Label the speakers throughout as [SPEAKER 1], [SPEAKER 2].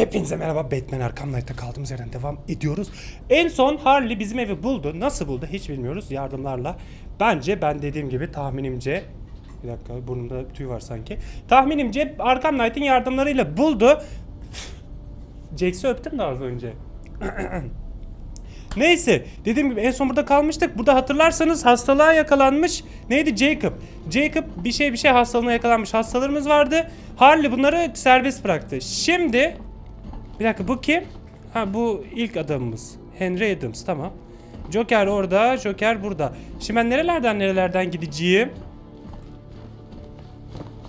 [SPEAKER 1] Hepinize merhaba Batman Arkham Knight'ta kaldığımız yerden devam ediyoruz. En son Harley bizim evi buldu. Nasıl buldu hiç bilmiyoruz yardımlarla. Bence ben dediğim gibi tahminimce bir dakika burnumda tüy var sanki. Tahminimce Arkham Knight'in yardımlarıyla buldu. Jax'i öptüm de az önce. Neyse dediğim gibi en son burada kalmıştık. Burada hatırlarsanız hastalığa yakalanmış. Neydi Jacob? Jacob bir şey bir şey hastalığına yakalanmış hastalarımız vardı. Harley bunları serbest bıraktı. Şimdi bir dakika bu kim? Ha bu ilk adamımız. Henry Adams tamam. Joker orada, Joker burada. Şimdi ben nerelerden nerelerden gideceğim?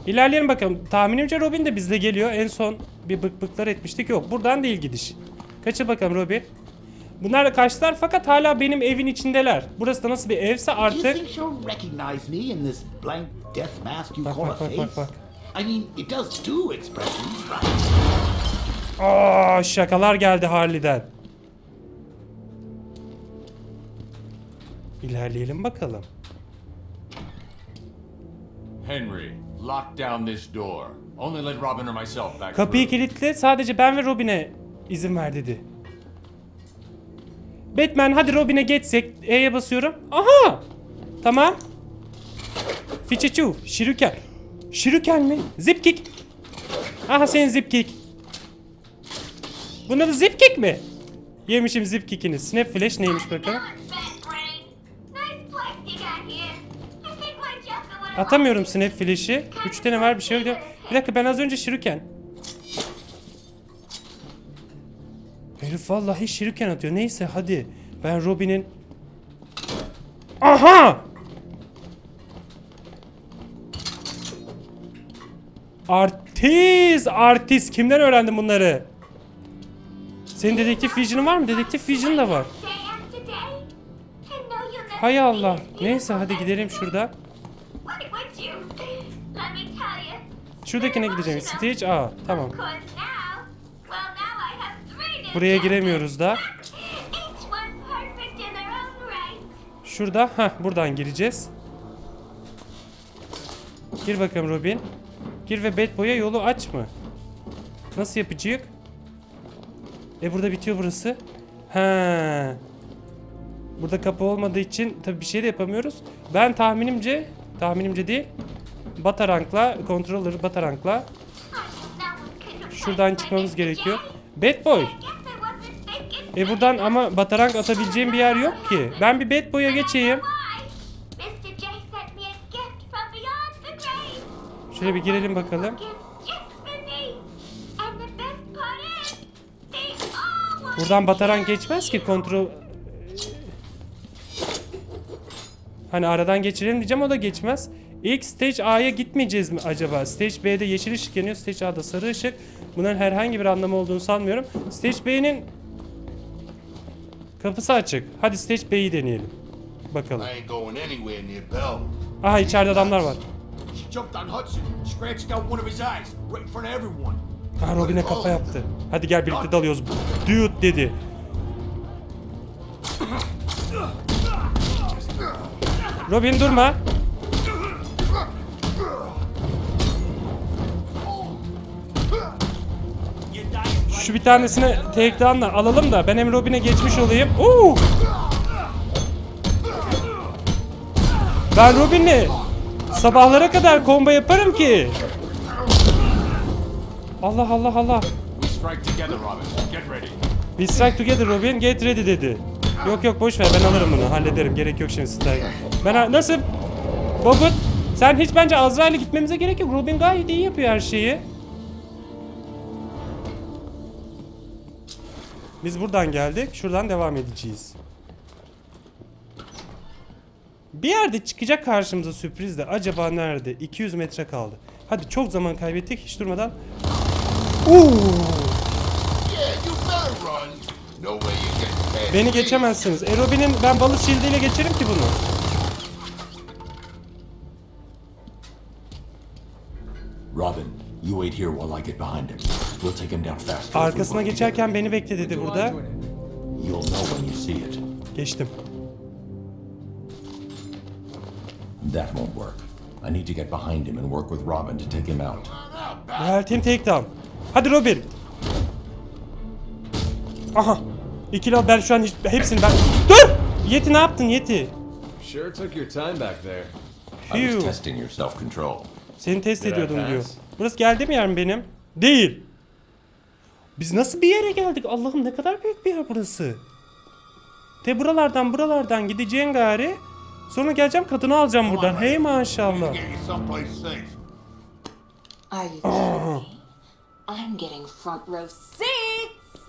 [SPEAKER 1] İlerleyelim bakalım. Tahminimce Robin de bizle geliyor. En son bir bık bıklar etmiştik. Yok buradan değil gidiş. Kaçır bakalım Robin. Bunlar da kaçtılar fakat hala benim evin içindeler. Burası da nasıl bir evse artık... Bak, bak, bak, bak, bak.
[SPEAKER 2] I mean, it does two expressions, right?
[SPEAKER 1] Aa şakalar geldi Harley'den. İlerleyelim bakalım.
[SPEAKER 3] Henry, lock down this door. Only let Robin or myself back
[SPEAKER 1] Kapıyı kilitle sadece ben ve Robin'e izin ver dedi. Batman hadi Robin'e geçsek. E'ye basıyorum. Aha! Tamam. Fiçiçu. Şiruken. Şiruken mi? Zipkick. Aha senin zipkick. Bunun adı zipkick mi? Yemişim zipkick'ini. Snap flash neymiş bakalım. Atamıyorum snap flash'i. 3 tane var bir şey yok. Bir dakika ben az önce şiruken. Herif vallahi şiruken atıyor. Neyse hadi. Ben Robin'in... Aha! Artist! Artist! Kimden öğrendin bunları? Senin dedektif vision'ın var mı? Dedektif vision da var. Hay Allah. Neyse hadi gidelim şuradan. Şuradakine gideceğim. Stage A. Tamam. Buraya giremiyoruz da. Şurada. ha buradan gireceğiz. Gir bakalım Robin. Gir ve Bad Boy'a yolu aç mı? Nasıl yapacak? E burada bitiyor burası. Ha. Burada kapı olmadığı için tabii bir şey de yapamıyoruz. Ben tahminimce, tahminimce değil. Batarank'la, controller Batarank'la şuradan çıkmamız gerekiyor. Bad Boy. E buradan ama batarank atabileceğim bir yer yok ki. Ben bir Bad Boy'a geçeyim. Şöyle bir girelim bakalım. Buradan batarank geçmez ki kontrol... Hani aradan geçirelim diyeceğim o da geçmez. İlk stage A'ya gitmeyeceğiz mi acaba? Stage B'de yeşil ışık yanıyor, stage A'da sarı ışık. Bunların herhangi bir anlamı olduğunu sanmıyorum. Stage B'nin kapısı açık. Hadi stage B'yi deneyelim. Bakalım. Aha içeride adamlar var. Aha Robin'e kafa yaptı. Hadi gel birlikte dalıyoruz. Dude dedi. Robin durma. Şu bir tanesini takedown'la alalım da ben hem Robin'e geçmiş olayım. Oo! Ben Robin'le sabahlara kadar combo yaparım ki. Allah Allah Allah.
[SPEAKER 3] We strike together, Robin. Get ready.
[SPEAKER 1] We strike together Robin, get ready dedi. Yok yok boş ver ben alırım bunu hallederim gerek yok şimdi strike. Ben nasıl? Bobut sen hiç bence Azrail'e gitmemize gerek yok. Robin gayet iyi yapıyor her şeyi. Biz buradan geldik. Şuradan devam edeceğiz. Bir yerde çıkacak karşımıza sürpriz de acaba nerede? 200 metre kaldı. Hadi çok zaman kaybettik hiç durmadan. Uuu.
[SPEAKER 4] Yeah, you better run. No way you get past
[SPEAKER 1] Beni
[SPEAKER 4] me.
[SPEAKER 1] geçemezsiniz. E Robin'in ben balık şildiyle geçerim ki bunu.
[SPEAKER 5] Robin, you wait here while I get behind him. We'll take him down fast.
[SPEAKER 1] Arkasına geçerken beni bekle dedi burada.
[SPEAKER 5] You'll know when you see it.
[SPEAKER 1] Geçtim.
[SPEAKER 5] That won't work. I need to get behind him and work with Robin to take him out.
[SPEAKER 1] Real team takedown. Hadi Robin. Aha. İkili ben şu an hiç, hepsini ben... Dur! Yeti ne yaptın Yeti?
[SPEAKER 6] Sure took your time back there.
[SPEAKER 5] I was testing your self-control.
[SPEAKER 1] Seni test ediyordum diyor. Burası geldi mi yer mi benim? Değil. Biz nasıl bir yere geldik? Allah'ım ne kadar büyük bir yer burası. Te buralardan buralardan gideceğin gari. Sonra geleceğim kadını alacağım buradan. Hey maşallah.
[SPEAKER 4] Get
[SPEAKER 7] I'm getting front row seats.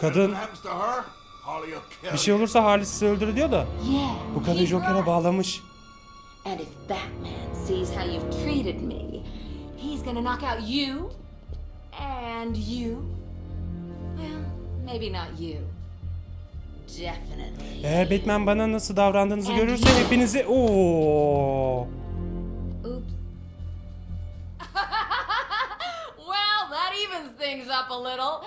[SPEAKER 1] Kadın
[SPEAKER 4] What happens to her? Holly will kill
[SPEAKER 1] bir şey olursa Halis sizi öldürür diyor da.
[SPEAKER 7] Yeah.
[SPEAKER 1] Bu kadın
[SPEAKER 7] right.
[SPEAKER 1] bağlamış.
[SPEAKER 7] And if Batman sees how you've treated me, he's gonna knock out you and you. Well, maybe not you. Definitely.
[SPEAKER 1] Eğer Batman bana nasıl davrandığınızı
[SPEAKER 7] And
[SPEAKER 1] görürse
[SPEAKER 7] you.
[SPEAKER 1] hepinizi... Oo.
[SPEAKER 7] Things up a little.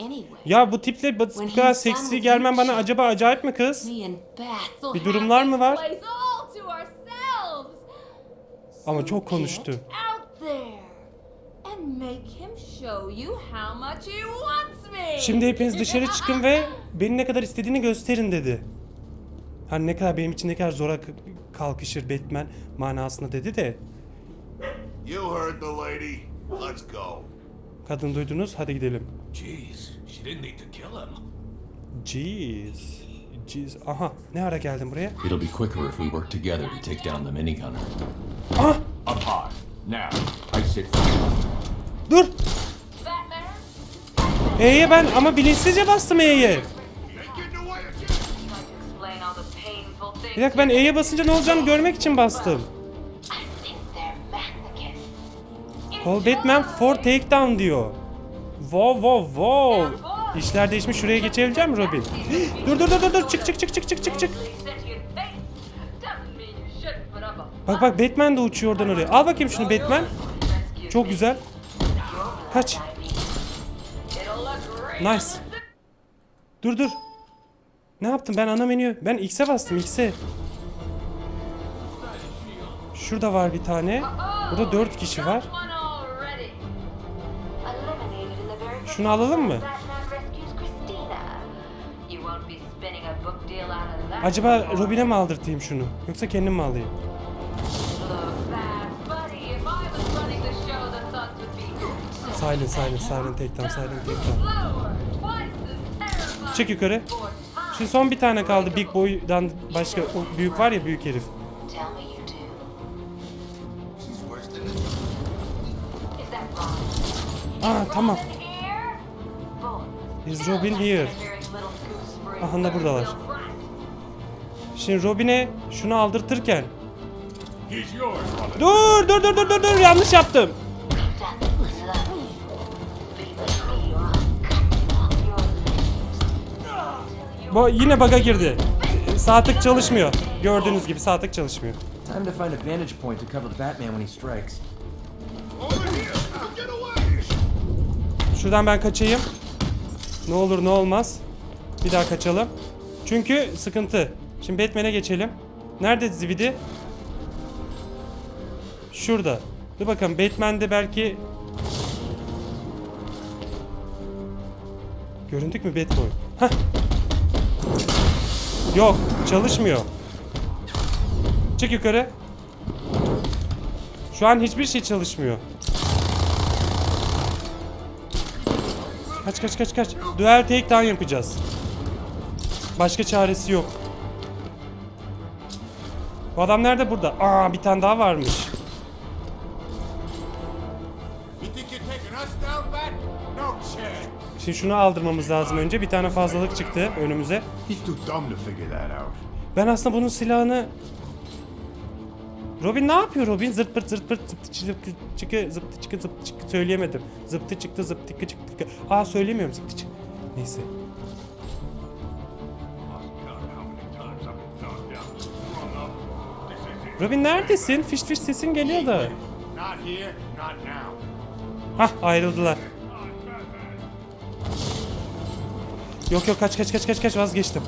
[SPEAKER 7] Anyway,
[SPEAKER 1] Ya bu tiple bu kadar seksi gelmen bana acaba acayip mi kız? Bir durumlar mı var? Ama çok konuştu. Şimdi hepiniz dışarı çıkın ve beni ne kadar istediğini gösterin dedi. Hani ne kadar benim için ne kadar zora kalkışır Batman manasında dedi de.
[SPEAKER 4] You heard the lady. Let's go.
[SPEAKER 1] Kadın duydunuz hadi gidelim.
[SPEAKER 5] Jeez, she didn't need to kill him.
[SPEAKER 1] Jeez. Jeez. Aha ne ara geldin buraya?
[SPEAKER 5] It'll be quicker if we work together to take down the minigunner.
[SPEAKER 1] Ah
[SPEAKER 3] Up high. Now, I first.
[SPEAKER 1] dur. E'ye ben ama bilinçsizce bastım E'ye. Bir dakika ben E'ye basınca ne olacağını görmek için bastım. Call Batman for takedown diyor. Wow wow wow. İşler değişmiş şuraya geçebilecek mi Robin? dur dur dur dur dur çık çık çık çık çık çık çık. Bak bak Batman de uçuyor oradan oraya. Al bakayım şunu Batman. Çok güzel. Kaç. Nice. Dur dur. Ne yaptım ben ana menü? Ben X'e bastım X'e. Şurada var bir tane. Burada dört kişi var. Şunu alalım mı? Acaba Robin'e mi aldırtayım şunu? Yoksa kendim mi alayım? Silent, silent, silent takedown, silent takedown. Çık yukarı. Şimdi son bir tane kaldı Big Boy'dan başka o büyük var ya büyük herif.
[SPEAKER 7] Tell me Is Robin here?
[SPEAKER 1] Aha da buradalar. Şimdi Robin'e şunu aldırtırken. Dur dur dur dur dur dur yanlış yaptım. Bu yine bug'a girdi. Sağ tık çalışmıyor. Gördüğünüz gibi sağ tık çalışmıyor.
[SPEAKER 8] Time to find a vantage point to cover Batman when he strikes.
[SPEAKER 1] Şuradan ben kaçayım. Ne olur ne olmaz. Bir daha kaçalım. Çünkü sıkıntı. Şimdi Batman'e geçelim. Nerede Zibidi? Şurada. Dur bakalım Batman'de belki... Göründük mü Batboy? Hah. Yok çalışmıyor. Çık yukarı. Şu an hiçbir şey çalışmıyor. Kaç kaç kaç kaç. Duel takedown yapacağız. Başka çaresi yok. Bu adam nerede burada? Aa bir tane daha varmış. Şimdi şunu aldırmamız lazım önce. Bir tane fazlalık çıktı önümüze. Ben aslında bunun silahını... Robin ne yapıyor Robin? Zırt pırt zırt pırt zıptı çıkı çıkı zıptı çıkı zıptı çıkı söyleyemedim. Zıptı çıktı zıptı çıkı çıktı. Aa söyleyemiyorum zıptı çık. Neyse. Robin neredesin? Fiş fiş sesin geliyor da. Hah ayrıldılar. Yok yok kaç kaç kaç kaç kaç vazgeçtim.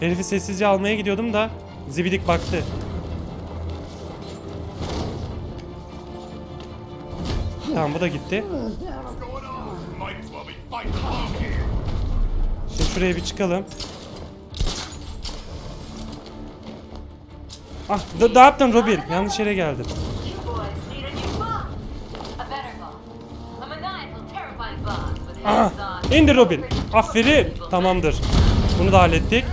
[SPEAKER 1] Herifi sessizce almaya gidiyordum da zibidik baktı. Tamam bu da gitti. Şimdi şuraya bir çıkalım. Ah, ne ne yaptın Robin? Yanlış yere geldim. Aha,
[SPEAKER 7] hands on.
[SPEAKER 1] indi Robin. Aferin. Tamamdır. Bunu da hallettik.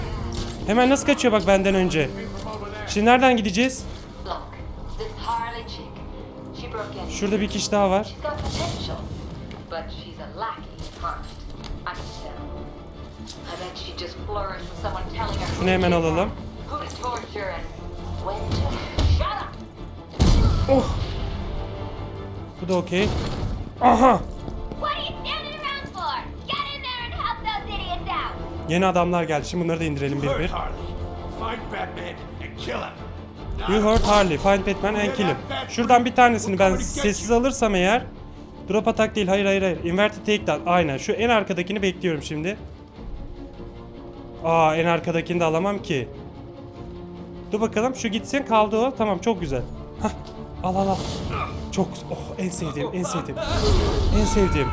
[SPEAKER 1] Hemen nasıl kaçıyor bak benden önce. Şimdi nereden gideceğiz?
[SPEAKER 7] Flourished with someone telling her
[SPEAKER 1] Şunu hemen alalım. Oh. Bu da okey. Aha. Yeni adamlar geldi. Şimdi bunları da indirelim bir bir. You heard Harley. Find Batman and kill him. Şuradan bir tanesini ben sessiz alırsam eğer Drop atak değil. Hayır hayır hayır. Inverted takedown. Aynen. Şu en arkadakini bekliyorum şimdi. Aa en arkadakini de alamam ki. Dur bakalım. Şu gitsin. Kaldı o. Tamam çok güzel. Hah. Al al al. Çok oh en sevdiğim en sevdiğim. En sevdiğim.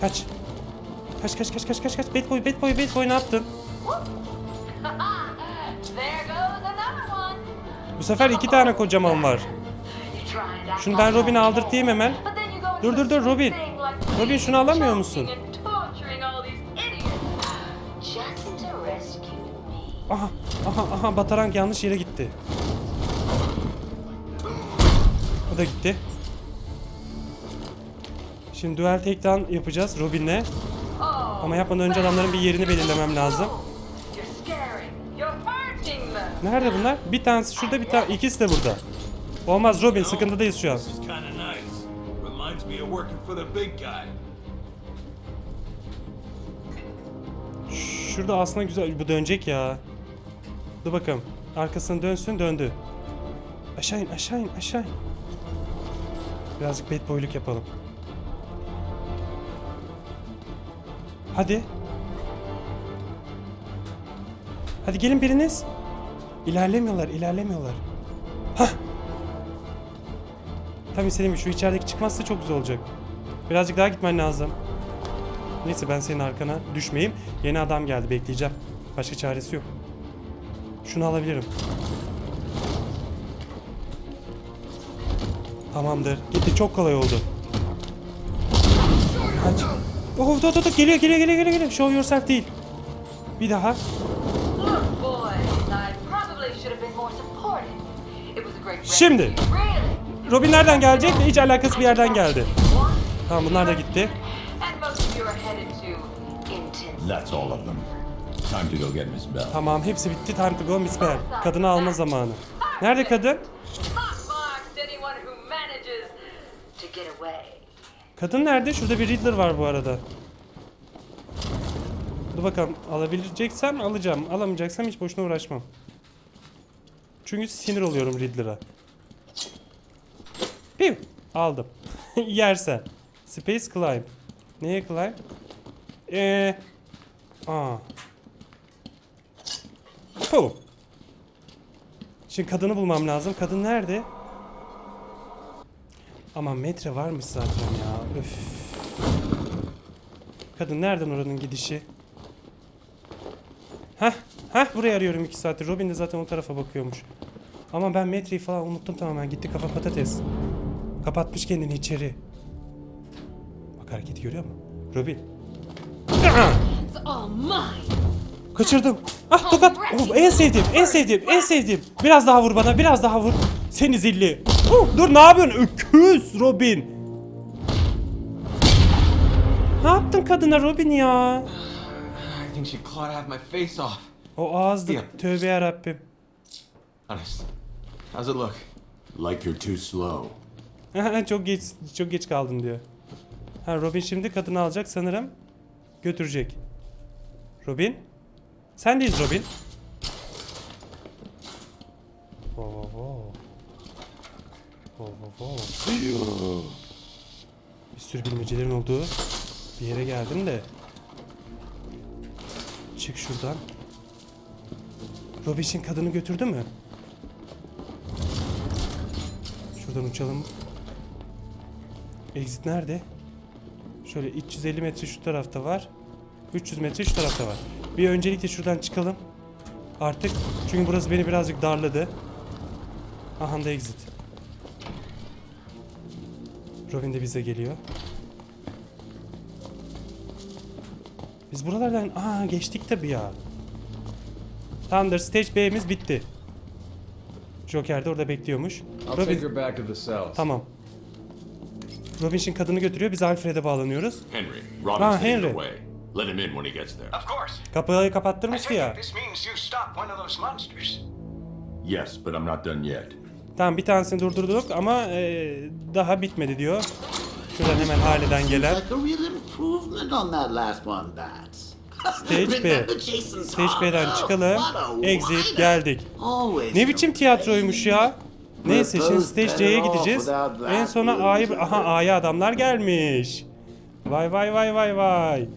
[SPEAKER 1] Kaç. Kaç kaç kaç kaç kaç kaç. Bad boy bad boy bad boy ne yaptın? Bu sefer iki tane kocaman var. Şunu ben Robin'e aldırtayım hemen. Dur dur dur Robin. Robin şunu alamıyor musun? Aha aha aha Batarank yanlış yere gitti. O da gitti. Şimdi duel takedown yapacağız Robin'le. Ama yapmadan önce adamların bir yerini belirlemem lazım. Nerede bunlar? Bir tanesi şurada bir tane ikisi de burada. Olmaz Robin sıkıntıdayız şu an. Şurada aslında güzel bu dönecek ya. Dur bakalım. Arkasını dönsün döndü. Aşağı in aşağı in aşağı in. Birazcık bad boyluk yapalım. Hadi. Hadi gelin biriniz. İlerlemiyorlar ilerlemiyorlar. Hah. Tam istediğim şu içerideki çıkmazsa çok güzel olacak. Birazcık daha gitmen lazım. Neyse ben senin arkana düşmeyeyim. Yeni adam geldi bekleyeceğim. Başka çaresi yok. Şunu alabilirim. Tamamdır. Gitti çok kolay oldu. Kaç. Oh dur dur dur geliyor geliyor geliyor geliyor. Show yourself değil. Bir daha. Şimdi. Robin nereden gelecek? Hiç alakası bir yerden geldi. Tamam bunlar da gitti.
[SPEAKER 5] That's all of them. Time to go get Miss Bell.
[SPEAKER 1] Tamam hepsi bitti. Time to go Miss Bell. Kadını alma zamanı. Nerede kadın? Kadın nerede? Şurada bir Riddler var bu arada. Dur bakalım alabileceksem alacağım. Alamayacaksam hiç boşuna uğraşmam. Çünkü sinir oluyorum Riddler'a. Piu! Aldım. Yersen. Space Climb. Neye climb? Eee... Aa. Puh. Şimdi kadını bulmam lazım. Kadın nerede? Ama metre varmış zaten ya. Öf. Kadın nereden oranın gidişi? Heh, burayı arıyorum iki saattir. Robin de zaten o tarafa bakıyormuş. Ama ben metreyi falan unuttum tamamen. Gitti kafa patates. Kapatmış kendini içeri. Bak hareketi görüyor musun? Robin. Kaçırdım. Ah tokat. Oh, en sevdiğim, en sevdiğim, en sevdiğim. Biraz daha vur bana, biraz daha vur. Seni zilli. Oh, dur ne yapıyorsun? Öküz Robin. Ne yaptın kadına Robin ya?
[SPEAKER 8] I think she clawed half my face off.
[SPEAKER 1] O ağızdı.
[SPEAKER 8] Ya.
[SPEAKER 1] Tövbe yarabbim.
[SPEAKER 8] Honest. How's it look?
[SPEAKER 5] Like you're too slow.
[SPEAKER 1] çok geç çok geç kaldın diyor. Ha Robin şimdi kadını alacak sanırım. Götürecek. Robin? Sendeyiz Robin. Wow, wow, wow. Wow, wow, wow. Bir sürü bilmecelerin olduğu bir yere geldim de. Çık şuradan. Robin şimdi kadını götürdü mü? Şuradan uçalım. Exit nerede? Şöyle 350 metre şu tarafta var. 300 metre şu tarafta var. Bir öncelikle şuradan çıkalım. Artık. Çünkü burası beni birazcık darladı. Aha da exit. Robin de bize geliyor. Biz buralardan aa geçtik tabii ya. Tamamdır stage B'miz bitti. Joker de orada bekliyormuş.
[SPEAKER 6] I'll take
[SPEAKER 1] Robin
[SPEAKER 6] her back to the cells.
[SPEAKER 1] tamam. Robin şimdi kadını götürüyor. Biz Alfred'e bağlanıyoruz.
[SPEAKER 3] Henry, Robin's heading
[SPEAKER 1] Henry.
[SPEAKER 3] Let him in when he gets there.
[SPEAKER 9] Of course.
[SPEAKER 1] Kapıyı kapattırmıştı ya.
[SPEAKER 9] this means you stopped one of those monsters.
[SPEAKER 3] Yes, but I'm not done yet.
[SPEAKER 1] Tamam bir tanesini durdurduk ama e, daha bitmedi diyor. Şuradan hemen Harley'den gelen. Stage B. Stage? B'den çıkalım. Exit geldik. Ne biçim tiyatroymuş ya? Neyse şimdi Stage C'ye gideceğiz. En sona A'yı... Aha A'ya adamlar gelmiş. Vay vay vay vay vay.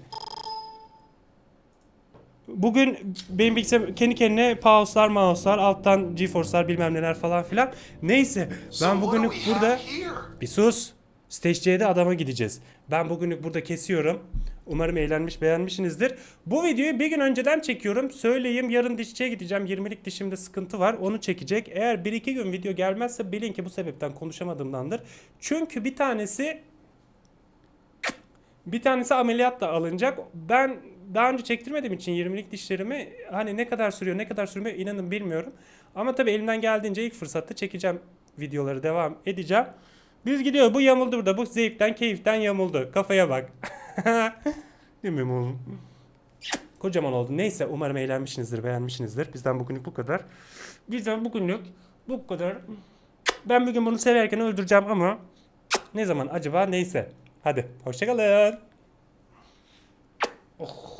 [SPEAKER 1] Bugün benim bilgisayarım kendi kendine pause'lar mouse'lar alttan GeForce'lar bilmem neler falan filan. Neyse ben bugünlük burada... Bir sus. Stage C'de adama gideceğiz. Ben bugünlük burada kesiyorum. Umarım eğlenmiş beğenmişsinizdir. Bu videoyu bir gün önceden çekiyorum. Söyleyeyim yarın dişçiye gideceğim. 20'lik dişimde sıkıntı var. Onu çekecek. Eğer 1-2 gün video gelmezse bilin ki bu sebepten konuşamadığımdandır. Çünkü bir tanesi bir tanesi ameliyatla alınacak. Ben daha önce çektirmediğim için 20'lik dişlerimi hani ne kadar sürüyor ne kadar sürmüyor inanın bilmiyorum. Ama tabii elimden geldiğince ilk fırsatta çekeceğim videoları devam edeceğim. Biz gidiyor bu yamuldu burada bu zevkten keyiften yamuldu. Kafaya bak. Değil mi oğlum? Kocaman oldu. Neyse umarım eğlenmişsinizdir beğenmişsinizdir. Bizden bugünlük bu kadar. Bizden bugünlük bu kadar. Ben bugün bunu severken öldüreceğim ama ne zaman acaba neyse. Hadi hoşçakalın. Oh.